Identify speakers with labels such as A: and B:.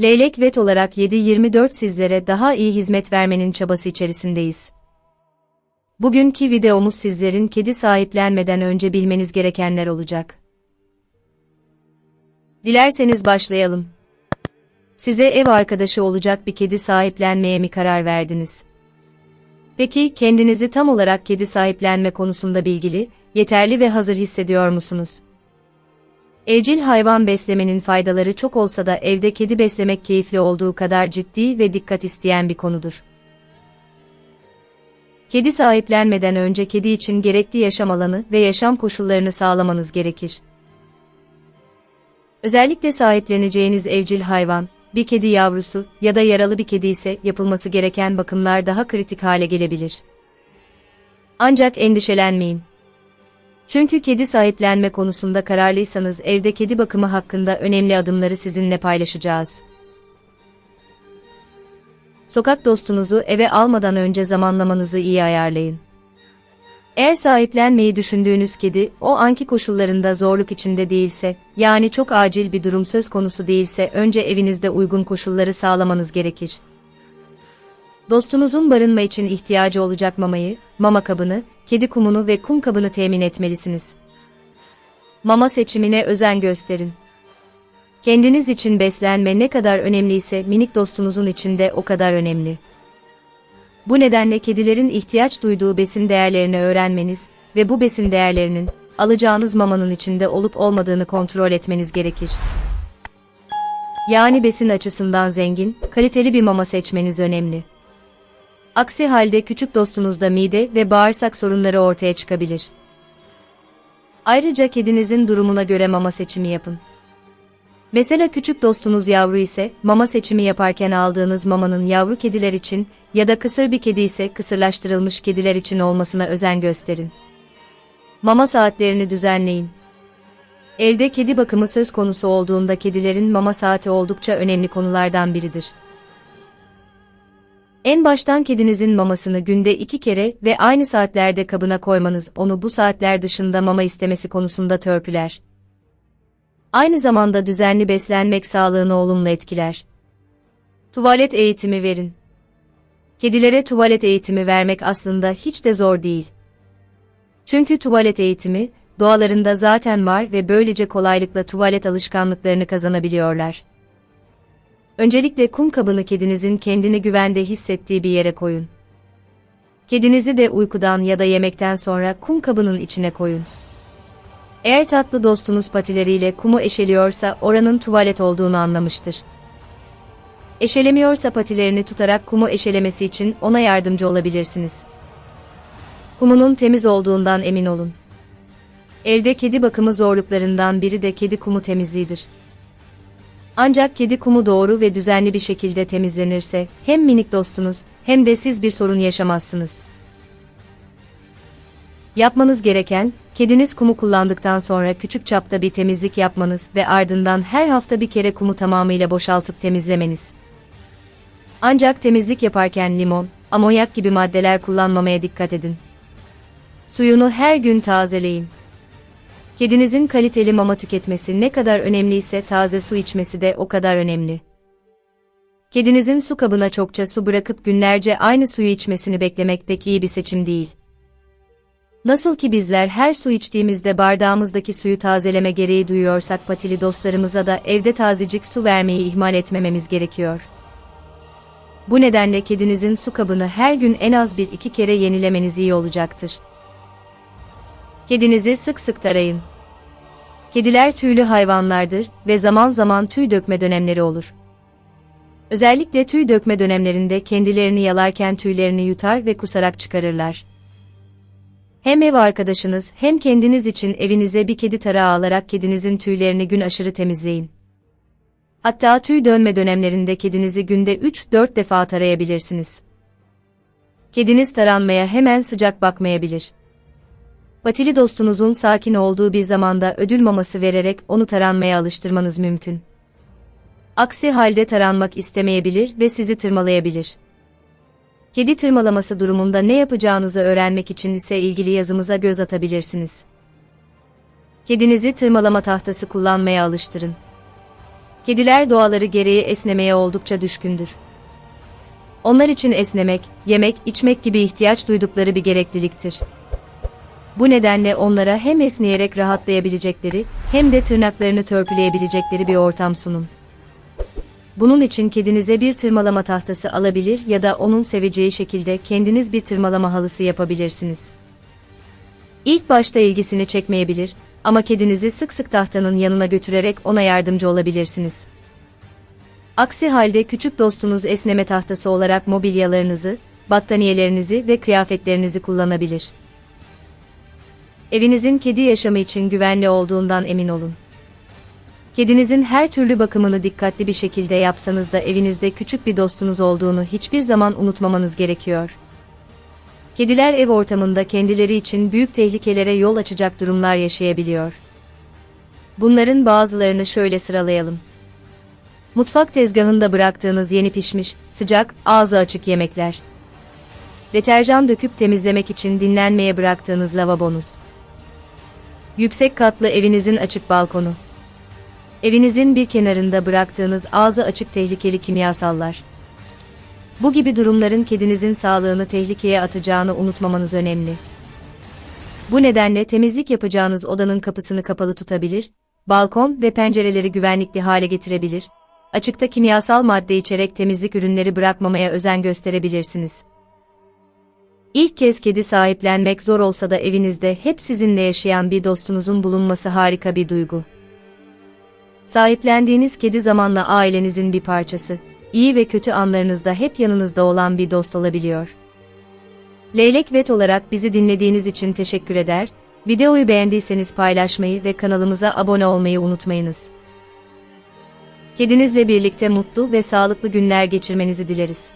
A: Leylek Vet olarak 7-24 sizlere daha iyi hizmet vermenin çabası içerisindeyiz. Bugünkü videomuz sizlerin kedi sahiplenmeden önce bilmeniz gerekenler olacak. Dilerseniz başlayalım. Size ev arkadaşı olacak bir kedi sahiplenmeye mi karar verdiniz? Peki kendinizi tam olarak kedi sahiplenme konusunda bilgili, yeterli ve hazır hissediyor musunuz? Evcil hayvan beslemenin faydaları çok olsa da evde kedi beslemek keyifli olduğu kadar ciddi ve dikkat isteyen bir konudur. Kedi sahiplenmeden önce kedi için gerekli yaşam alanı ve yaşam koşullarını sağlamanız gerekir. Özellikle sahipleneceğiniz evcil hayvan, bir kedi yavrusu ya da yaralı bir kedi ise yapılması gereken bakımlar daha kritik hale gelebilir. Ancak endişelenmeyin. Çünkü kedi sahiplenme konusunda kararlıysanız evde kedi bakımı hakkında önemli adımları sizinle paylaşacağız. Sokak dostunuzu eve almadan önce zamanlamanızı iyi ayarlayın. Eğer sahiplenmeyi düşündüğünüz kedi o anki koşullarında zorluk içinde değilse, yani çok acil bir durum söz konusu değilse önce evinizde uygun koşulları sağlamanız gerekir. Dostunuzun barınma için ihtiyacı olacak mamayı, mama kabını, kedi kumunu ve kum kabını temin etmelisiniz. Mama seçimine özen gösterin. Kendiniz için beslenme ne kadar önemliyse minik dostunuzun için de o kadar önemli. Bu nedenle kedilerin ihtiyaç duyduğu besin değerlerini öğrenmeniz ve bu besin değerlerinin alacağınız mamanın içinde olup olmadığını kontrol etmeniz gerekir. Yani besin açısından zengin, kaliteli bir mama seçmeniz önemli. Aksi halde küçük dostunuzda mide ve bağırsak sorunları ortaya çıkabilir. Ayrıca kedinizin durumuna göre mama seçimi yapın. Mesela küçük dostunuz yavru ise, mama seçimi yaparken aldığınız mamanın yavru kediler için ya da kısır bir kedi ise kısırlaştırılmış kediler için olmasına özen gösterin. Mama saatlerini düzenleyin. Evde kedi bakımı söz konusu olduğunda kedilerin mama saati oldukça önemli konulardan biridir. En baştan kedinizin mamasını günde iki kere ve aynı saatlerde kabına koymanız onu bu saatler dışında mama istemesi konusunda törpüler. Aynı zamanda düzenli beslenmek sağlığını olumlu etkiler. Tuvalet eğitimi verin. Kedilere tuvalet eğitimi vermek aslında hiç de zor değil. Çünkü tuvalet eğitimi, doğalarında zaten var ve böylece kolaylıkla tuvalet alışkanlıklarını kazanabiliyorlar. Öncelikle kum kabını kedinizin kendini güvende hissettiği bir yere koyun. Kedinizi de uykudan ya da yemekten sonra kum kabının içine koyun. Eğer tatlı dostunuz patileriyle kumu eşeliyorsa oranın tuvalet olduğunu anlamıştır. Eşelemiyorsa patilerini tutarak kumu eşelemesi için ona yardımcı olabilirsiniz. Kumunun temiz olduğundan emin olun. Evde kedi bakımı zorluklarından biri de kedi kumu temizliğidir. Ancak kedi kumu doğru ve düzenli bir şekilde temizlenirse hem minik dostunuz hem de siz bir sorun yaşamazsınız. Yapmanız gereken, kediniz kumu kullandıktan sonra küçük çapta bir temizlik yapmanız ve ardından her hafta bir kere kumu tamamıyla boşaltıp temizlemeniz. Ancak temizlik yaparken limon, amonyak gibi maddeler kullanmamaya dikkat edin. Suyunu her gün tazeleyin. Kedinizin kaliteli mama tüketmesi ne kadar önemliyse taze su içmesi de o kadar önemli. Kedinizin su kabına çokça su bırakıp günlerce aynı suyu içmesini beklemek pek iyi bir seçim değil. Nasıl ki bizler her su içtiğimizde bardağımızdaki suyu tazeleme gereği duyuyorsak patili dostlarımıza da evde tazecik su vermeyi ihmal etmememiz gerekiyor. Bu nedenle kedinizin su kabını her gün en az bir iki kere yenilemeniz iyi olacaktır. Kedinizi sık sık tarayın. Kediler tüylü hayvanlardır ve zaman zaman tüy dökme dönemleri olur. Özellikle tüy dökme dönemlerinde kendilerini yalarken tüylerini yutar ve kusarak çıkarırlar. Hem ev arkadaşınız hem kendiniz için evinize bir kedi tarağı alarak kedinizin tüylerini gün aşırı temizleyin. Hatta tüy dönme dönemlerinde kedinizi günde 3-4 defa tarayabilirsiniz. Kediniz taranmaya hemen sıcak bakmayabilir. Patili dostunuzun sakin olduğu bir zamanda ödül maması vererek onu taranmaya alıştırmanız mümkün. Aksi halde taranmak istemeyebilir ve sizi tırmalayabilir. Kedi tırmalaması durumunda ne yapacağınızı öğrenmek için ise ilgili yazımıza göz atabilirsiniz. Kedinizi tırmalama tahtası kullanmaya alıştırın. Kediler doğaları gereği esnemeye oldukça düşkündür. Onlar için esnemek, yemek, içmek gibi ihtiyaç duydukları bir gerekliliktir. Bu nedenle onlara hem esneyerek rahatlayabilecekleri hem de tırnaklarını törpüleyebilecekleri bir ortam sunun. Bunun için kedinize bir tırmalama tahtası alabilir ya da onun seveceği şekilde kendiniz bir tırmalama halısı yapabilirsiniz. İlk başta ilgisini çekmeyebilir ama kedinizi sık sık tahtanın yanına götürerek ona yardımcı olabilirsiniz. Aksi halde küçük dostunuz esneme tahtası olarak mobilyalarınızı, battaniyelerinizi ve kıyafetlerinizi kullanabilir. Evinizin kedi yaşamı için güvenli olduğundan emin olun. Kedinizin her türlü bakımını dikkatli bir şekilde yapsanız da evinizde küçük bir dostunuz olduğunu hiçbir zaman unutmamanız gerekiyor. Kediler ev ortamında kendileri için büyük tehlikelere yol açacak durumlar yaşayabiliyor. Bunların bazılarını şöyle sıralayalım. Mutfak tezgahında bıraktığınız yeni pişmiş, sıcak, ağzı açık yemekler. Deterjan döküp temizlemek için dinlenmeye bıraktığınız lavabonuz. Yüksek katlı evinizin açık balkonu. Evinizin bir kenarında bıraktığınız ağzı açık tehlikeli kimyasallar. Bu gibi durumların kedinizin sağlığını tehlikeye atacağını unutmamanız önemli. Bu nedenle temizlik yapacağınız odanın kapısını kapalı tutabilir, balkon ve pencereleri güvenlikli hale getirebilir, açıkta kimyasal madde içerek temizlik ürünleri bırakmamaya özen gösterebilirsiniz. İlk kez kedi sahiplenmek zor olsa da evinizde hep sizinle yaşayan bir dostunuzun bulunması harika bir duygu. Sahiplendiğiniz kedi zamanla ailenizin bir parçası, iyi ve kötü anlarınızda hep yanınızda olan bir dost olabiliyor. Leylek Vet olarak bizi dinlediğiniz için teşekkür eder, videoyu beğendiyseniz paylaşmayı ve kanalımıza abone olmayı unutmayınız. Kedinizle birlikte mutlu ve sağlıklı günler geçirmenizi dileriz.